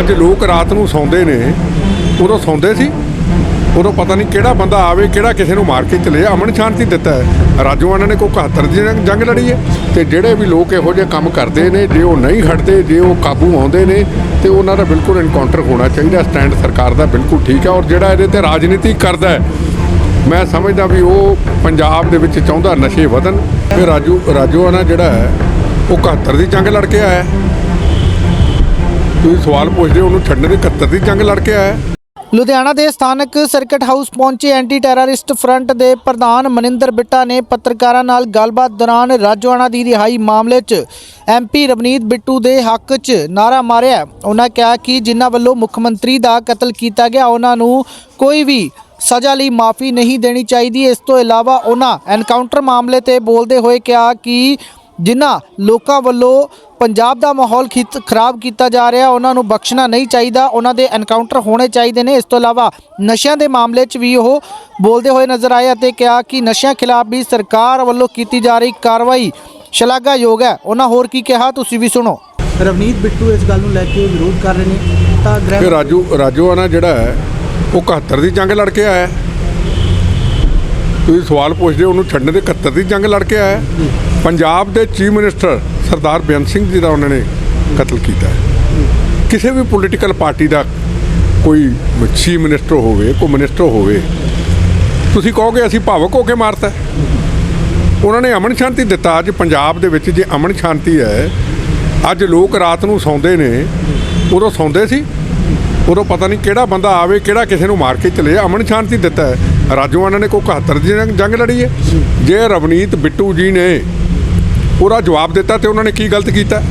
ਅੱਜ ਲੋਕ ਰਾਤ ਨੂੰ ਸੌਂਦੇ ਨੇ, ਉਦੋਂ ਸੌਂਦੇ ਸੀ? ਉਦੋਂ ਪਤਾ ਨਹੀਂ ਕਿਹੜਾ ਬੰਦਾ ਆਵੇ, ਕਿਹੜਾ ਕਿਸੇ ਨੂੰ ਮਾਰ ਕੇ ਚਲੇ। ਅਮਨ ਸ਼ਾਂਤੀ ਦਿੱਤਾ ਹੈ। ਰਾਜੋਆਣਾ ਨੇ ਕੋਈ 71 ਦੀ ਜੰਗ- ਲੜੀ ਹੈ? ਤੇ ਜਿਹੜੇ ਵੀ ਲੋਕ ਇਹੋ ਜਿਹੇ ਕੰਮ ਕਰਦੇ ਨੇ, ਜੇ ਉਹ ਨਹੀਂ ਖੜਦੇ ਜੇ ਉਹ ਕਾਬੂ ਆਉਂਦੇ ਨੇ, ਤੇ ਉਹਨਾਂ ਦਾ ਬਿਲਕੁਲ ਇਨਕਾਊਂਟਰ ਹੋਣਾ ਚਾਹੀਦਾ ਸਟੈਂਡ ਸਰਕਾਰ ਦਾ ਬਿਲਕੁਲ ਠੀਕ ਹੈ। ਔਰ ਜਿਹੜਾ ਇਹਦੇ ਤੇ ਰਾਜਨੀਤੀ ਕਰਦਾ ਹੈ, ਮੈਂ ਸਮਝਦਾ ਵੀ ਉਹ ਪੰਜਾਬ ਦੇ ਵਿੱਚ ਚਾਹੁੰਦਾ ਨਸ਼ੇ ਵਧਣ। ਤੇ ਰਾਜੂ ਰਾਜੋਆਣਾ ਜਿਹੜਾ ਹੈ, ਉਹ 71 ਦੀ ਜੰਗ ਲੜ ਕੇ ਆਇਆ ਤੁਸੀਂ ਸਵਾਲ ਪੁੱਛਦੇ ਹੋ, ਉਹਨੂੰ ਛੱਡਣ ਦੀ 71 ਦੀ ਜੰਗ ਲੜ ਕੇ ਆਇਆ। ਲੁਧਿਆਣਾ ਦੇ ਸਥਾਨਕ ਸਰਕਟ ਹਾਊਸ ਪਹੁੰਚੇ ਐਂਟੀ ਟੈਰਰਿਸਟ ਫਰੰਟ ਦੇ ਪ੍ਰਧਾਨ ਮਨਿੰਦਰ ਬਿੱਟਾ ਨੇ ਪੱਤਰਕਾਰਾਂ ਨਾਲ ਗੱਲਬਾਤ ਦੌਰਾਨ ਰਾਜੋਆਣਾ ਦੀ ਰਿਹਾਈ ਮਾਮਲੇ 'ਚ ਐਮਪੀ ਰਵਨੀਤ ਬਿੱਟੂ ਦੇ ਹੱਕ 'ਚ ਨਾਰਾ ਮਾਰਿਆ। ਉਹਨਾਂ ਕਿਹਾ ਕਿ ਜਿਨ੍ਹਾਂ ਵੱਲੋਂ ਮੁੱਖ ਮੰਤਰੀ ਦਾ ਕਤਲ ਕੀਤਾ ਗਿਆ ਉਹਨਾਂ ਨੂੰ ਕੋਈ ਵੀ ਸਜ਼ਾ ਲਈ ਮਾਫੀ ਨਹੀਂ ਦੇਣੀ ਚਾਹੀਦੀ। ਇਸ ਤੋਂ ਇਲਾਵਾ ਉਹਨਾਂ ਐਨਕਾਊਂਟਰ ਮਾਮਲੇ ਤੇ ਬੋਲਦੇ ਹੋਏ ਕਿਹਾ ਕਿ ਜਿਨ੍ਹਾਂ ਲੋਕਾਂ ਵੱਲੋਂ ਪੰਜਾਬ ਦਾ ਮਾਹੌਲ ਖਰਾਬ ਕੀਤਾ ਜਾ ਰਿਹਾ ਉਹਨਾਂ ਨੂੰ ਬਖਸ਼ਣਾ ਨਹੀਂ ਚਾਹੀਦਾ ਉਹਨਾਂ ਦੇ ਐਨਕਾਊਂਟਰ ਹੋਣੇ ਚਾਹੀਦੇ ਨੇ ਇਸ ਤੋਂ ਇਲਾਵਾ ਨਸ਼ਿਆਂ ਦੇ ਮਾਮਲੇ 'ਚ ਵੀ ਉਹ ਬੋਲਦੇ ਹੋਏ ਨਜ਼ਰ ਆਏ ਅਤੇ ਕਿਹਾ ਕਿ ਨਸ਼ਿਆਂ ਖਿਲਾਫ ਵੀ ਸਰਕਾਰ ਵੱਲੋਂ ਕੀਤੀ ਜਾ ਰਹੀ ਕਾਰਵਾਈ ਸ਼ਲਾਘਾਯੋਗ ਹੈ ਉਹਨਾਂ ਹੋਰ ਕੀ ਕਿਹਾ ਤੁਸੀਂ ਵੀ ਸੁਣੋ ਰਵਨੀਤ ਬਿੱਟੂ ਇਸ ਗੱਲ ਨੂੰ ਲੈ ਕੇ ਵਿਰੋਧ ਕਰ ਰਹੇ ਨੇ ਤਾਂ ਗ੍ਰਹਿ ਰਾਜੂ ਰਾਜੋਆਣਾ ਜਿਹੜਾ ਹੈ ਉਹ 71 ਦੀ ਜੰਗ ਲੜ ਕੇ ਆਇਆ ਹੈ। ਤੁਸੀਂ ਸਵਾਲ ਪੁੱਛਦੇ ਹੋ, ਉਹਨੂੰ ਛੱਡਣ ਦੇ 71 ਦੀ ਜੰਗ ਲੜ ਕੇ ਆਇਆ ਹੈ। ਪੰਜਾਬ ਦੇ ਚੀਫ ਮਿਨਿਸਟਰ ਸਰਦਾਰ ਬੇਅੰਤ ਸਿੰਘ ਜੀ ਦਾ ਉਹਨਾਂ ਨੇ ਕਤਲ ਕੀਤਾ ਹੈ। ਕਿਸੇ ਵੀ ਪੋਲੀਟੀਕਲ ਪਾਰਟੀ ਦਾ ਕੋਈ ਚੀਫ ਮਿਨਿਸਟਰ ਹੋਵੇ, ਕੋਈ ਮਿਨਿਸਟਰ ਹੋਵੇ, ਤੁਸੀਂ ਕਹੋਗੇ ਅਸੀਂ ਭਾਵਕ ਹੋ ਕੇ ਮਾਰਤਾ ਉਹਨਾਂ ਨੇ ਅਮਨ ਸ਼ਾਂਤੀ ਦਿੱਤਾ ਅੱਜ ਪੰਜਾਬ ਦੇ ਵਿੱਚ, ਜੇ ਅਮਨ ਸ਼ਾਂਤੀ ਹੈ, ਅੱਜ ਲੋਕ ਰਾਤ ਨੂੰ ਸੌਂਦੇ ਨੇ, ਉਦੋਂ ਸੌਂਦੇ ਸੀ, ਉਦੋਂ ਪਤਾ ਨਹੀਂ ਕਿਹੜਾ ਬੰਦਾ ਆਵੇ, ਕਿਹੜਾ ਕਿਸੇ ਨੂੰ ਮਾਰ ਕੇ ਚਲੇ ਜਾ ਅਮਨ ਸ਼ਾਂਤੀ ਦਿੱਤਾ ਹੈ। ਰਾਜੋਆਣਾ ਨੇ ਕੋਈ 71 ਦੀ ਜੰਗ ਲੜੀ ਹੈ। ਜੇ ਰਵਨੀਤ ਬਿੱਟੂ ਜੀ ਨੇ ਉਹਦਾ ਜਵਾਬ ਦਿੱਤਾ ਤੇ ਉਹਨਾਂ ਨੇ ਕੀ ਗਲਤ ਕੀਤਾ?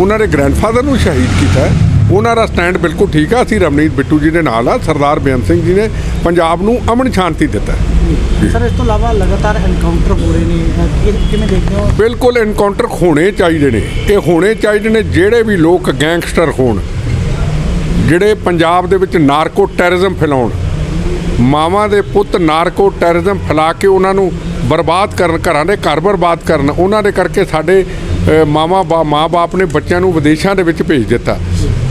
ਉਹਨਾਂ ਦੇ ਗ੍ਰੈਂਡਫਾਦਰ ਨੂੰ ਸ਼ਹੀਦ ਕੀਤਾ ਉਹਨਾਂ ਦਾ ਸਟੈਂਡ ਬਿਲਕੁਲ ਠੀਕ ਆ। ਅਸੀਂ ਰਵਨੀਤ ਬਿੱਟੂ ਜੀ ਦੇ ਨਾਲ ਆ ਸਰਦਾਰ ਬੇਅੰਤ ਸਿੰਘ ਜੀ ਨੇ ਪੰਜਾਬ ਨੂੰ ਅਮਨ ਸ਼ਾਂਤੀ ਦਿੱਤਾ ਸਰ ਇਸ ਤੋਂ ਇਲਾਵਾ ਲਗਾਤਾਰ ਐਨਕਾਊਂਟਰ ਹੋ ਰਹੇ ਨੇ। ਅਹ ਕਿ- ਕਿਵੇਂ ਦੇਖਦੇ ਹੋ? ਬਿਲਕੁਲ ਐਨਕਾਊਂਟਰ ਹੋਣੇ ਚਾਹੀਦੇ ਨੇ। ਇਹ ਹੋਣੇ ਚਾਹੀਦੇ ਨੇ ਜਿਹੜੇ ਵੀ ਲੋਕ ਗੈਂਗਸਟਰ ਹੋਣ। ਜਿਹੜੇ ਪੰਜਾਬ ਦੇ ਵਿੱਚ ਨਾਰਕੋ ਟੈਰਰਿਜ਼ਮ ਫੈਲਾਉਣ। ਮਾਵਾਂ ਦੇ ਪੁੱਤ ਨਾਰਕੋ ਟੈਰਰਿਜ਼ਮ ਫੈਲਾ ਕੇ ਉਹਨਾਂ ਨੂੰ ਬਰਬਾਦ ਕਰਨ ਘਰਾਂ ਦੇ ਘਰ ਬਰਬਾਦ ਕਰਨ ਉਹਨਾਂ ਦੇ ਕਰਕੇ ਸਾਡੇ ਅ, ਮਾਵਾਂ ਬਾ ਮਾਂ-ਬਾਪ ਨੇ ਬੱਚਿਆਂ ਨੂੰ ਵਿਦੇਸ਼ਾਂ ਦੇ ਵਿੱਚ ਭੇਜ ਦਿੱਤਾ।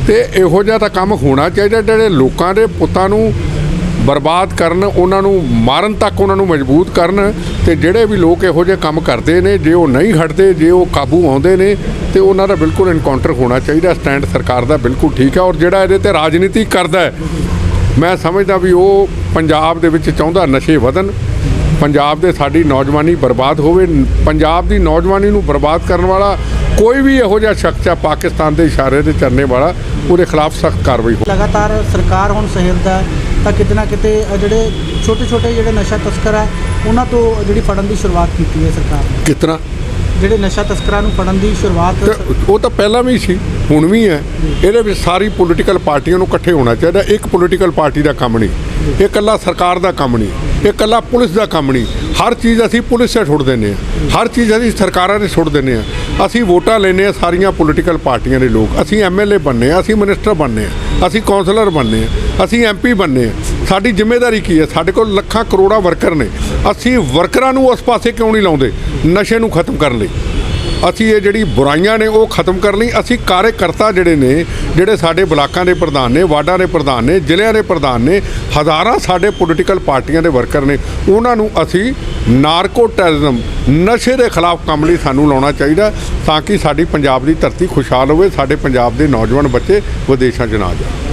ਤੇ ਇਹੋ ਜਿਹਾ ਤਾਂ ਕੰਮ ਹੋਣਾ ਚਾਹੀਦਾ ਜਿਹੜੇ ਲੋਕਾਂ ਦੇ ਪੁੱਤਾਂ ਨੂੰ ਬਰਬਾਦ ਕਰਨ ਉਹਨਾਂ ਨੂੰ ਮਾਰਨ ਤੱਕ ਉਹਨਾਂ ਨੂੰ ਮਜਬੂਤ ਕਰਨ ਤੇ ਜਿਹੜੇ ਵੀ ਲੋਕ ਇਹੋ ਜਿਹੇ ਕੰਮ ਕਰਦੇ ਨੇ ਜੇ ਉਹ ਨਹੀਂ ਹਟਦੇ ਜੇ ਉਹ ਕਾਬੂ ਆਉਂਦੇ ਨੇ ਤੇ ਉਹਨਾਂ ਦਾ ਬਿਲਕੁਲ ਇਨਕਾਊਂਟਰ ਹੋਣਾ ਚਾਹੀਦਾ ਸਟੈਂਡ ਸਰਕਾਰ ਦਾ ਬਿਲਕੁਲ ਠੀਕ ਹੈ ਔਰ ਜਿਹੜਾ ਇਹਦੇ ਤੇ ਰਾਜਨੀਤੀ ਕਰਦਾ ਮੈਂ ਸਮਝਦਾ ਵੀ ਉਹ ਪੰਜਾਬ ਦੇ ਵਿੱਚ ਚਾਹੁੰਦਾ ਨਸ਼ੇ ਵਧਣ ਪੰਜਾਬ ਦੇ ਸਾਡੀ ਨੌਜਵਾਨੀ ਬਰਬਾਦ ਹੋਵੇ ਪੰਜਾਬ ਦੀ ਨੌਜਵਾਨੀ ਨੂੰ ਬਰਬਾਦ ਕਰਨ ਵਾਲਾ ਕੋਈ ਵੀ ਇਹੋ ਜਿਹਾ ਸ਼ਖਸ ਆ ਪਾਕਿਸਤਾਨ ਦੇ ਇਸ਼ਾਰੇ ਤੇ ਚੱਲਣੇ ਵਾਲਾ ਉਹਦੇ ਖਿਲਾਫ ਸਖਤ ਕਾਰਵਾਈ ਹੋ ਲਗਾਤਾਰ ਸਰਕਾਰ ਹੁਣ ਸਹਿਰਦਾ ਤਾਂ ਕਿਤੇ ਨਾ ਕਿਤੇ ਜਿਹੜੇ ਛੋਟੇ ਛੋਟੇ ਜਿਹੜੇ ਨਸ਼ਾ ਤਸਕਰ ਹੈ ਉਹਨਾਂ ਤੋਂ ਜਿਹੜੀ ਫੜਨ ਦੀ ਸ਼ੁਰੂਆਤ ਕੀਤੀ ਹੈ ਸਰਕਾਰ ਨੇ। ਤਰ੍ਹਾਂ ਜਿਹੜੇ ਨਸ਼ਾ ਤਸਕਰਾਂ ਨੂੰ ਫੜਨ ਦੀ ਸ਼ੁਰੂਆਤ ਉਹ ਤਾਂ ਪਹਿਲਾਂ ਵੀ ਸੀ, ਹੁਣ ਵੀ ਹੈ। ਇਹਦੇ ਵਿੱਚ ਸਾਰੀ ਪੋਲੀਟੀਕਲ ਪਾਰਟੀਆਂ ਨੂੰ ਇਕੱਠੇ ਹੋਣਾ ਚਾਹੀਦਾ। ਇੱਕ ਪੋਲੀਟੀਕਲ ਪਾਰਟੀ ਦਾ ਕੰਮ ਨਹੀਂ, ਇਹ ਇਕੱਲਾ ਸਰਕਾਰ ਦਾ ਕੰਮ ਨਹੀਂ, ਇਹ ਇਕੱਲਾ ਪੁਲਿਸ ਦਾ ਕੰਮ ਨਹੀਂ। ਹਰ ਚੀਜ਼ ਅਸੀਂ ਪੁਲਿਸ 'ਤੇ ਛੁੱਟ ਦਿੰਦੇ ਹਾਂ। ਹਰ ਚੀਜ਼ ਅਸੀਂ ਸਰਕਾਰਾਂ 'ਤੇ ਛੁੱਟ ਦਿੰਦੇ ਹਾਂ। ਅਸੀਂ ਵੋਟਾਂ ਲੈਂਦੇ ਹਾਂ ਸਾਰੀਆਂ ਪੋਲੀਟੀਕਲ ਪਾਰਟੀਆਂ ਦੇ ਲੋਕ। ਅਸੀਂ ਐਮਐਲਏ ਬਣਨੇ ਆ ਅਸੀਂ ਮਿਨਿਸਟਰ ਬਣਨੇ ਆ ਅਸੀਂ ਕਾਉਂਸਲਰ ਬਣਨੇ ਆ ਅਸੀਂ ਐਮਪੀ ਬਣਨੇ ਆ ਸਾਡੀ ਜ਼ਿੰਮੇਵਾਰੀ ਕੀ ਹੈ? ਸਾਡੇ ਕੋਲ ਲੱਖਾਂ ਕਰੋੜਾਂ ਵਰਕਰ ਨੇ। ਅਸੀਂ ਵਰਕਰਾਂ ਨੂੰ ਉਸ ਪਾਸੇ ਕਿਉਂ ਨਹੀਂ ਲਾਉਂਦੇ? ਨਸ਼ੇ ਨੂੰ ਖਤਮ ਕਰਨ ਲਈ। ਅਸੀਂ ਇਹ ਜਿਹੜੀ ਬੁਰਾਈਆਂ ਨੇ, ਉਹ ਖਤਮ ਕਰਨ ਲਈ ਅਸੀਂ ਕਾਰਜਕਰਤਾ ਜਿਹੜੇ ਨੇ, ਜਿਹੜੇ ਸਾਡੇ ਬਲਾਕਾਂ ਦੇ ਪ੍ਰਧਾਨ ਨੇ, ਵਾਰਡਾਂ ਦੇ ਪ੍ਰਧਾਨ ਨੇ, ਜ਼ਿਲ੍ਹਿਆਂ ਦੇ ਪ੍ਰਧਾਨ ਨੇ, ਹਜ਼ਾਰਾਂ ਸਾਡੇ ਪੋਲੀਟੀਕਲ ਪਾਰਟੀਆਂ ਦੇ ਵਰਕਰ ਨੇ, ਉਹਨਾਂ ਨੂੰ ਅਸੀਂ ਨਾਰਕੋ ਟੈਰਰਿਜ਼ਮ ਨਸ਼ੇ ਦੇ ਖਿਲਾਫ ਕੰਮ ਲਈ ਸਾਨੂੰ ਲਾਉਣਾ ਚਾਹੀਦਾ ਤਾਂ ਕਿ ਸਾਡੀ ਪੰਜਾਬ ਦੀ ਧਰਤੀ ਖੁਸ਼ਹਾਲ ਹੋਵੇ, ਸਾਡੇ ਪੰਜਾਬ ਦੇ ਨੌਜਵਾਨ ਬੱਚੇ ਵਿਦੇਸ਼ਾਂ 'ਚ ਨਾ ਜਾਣ।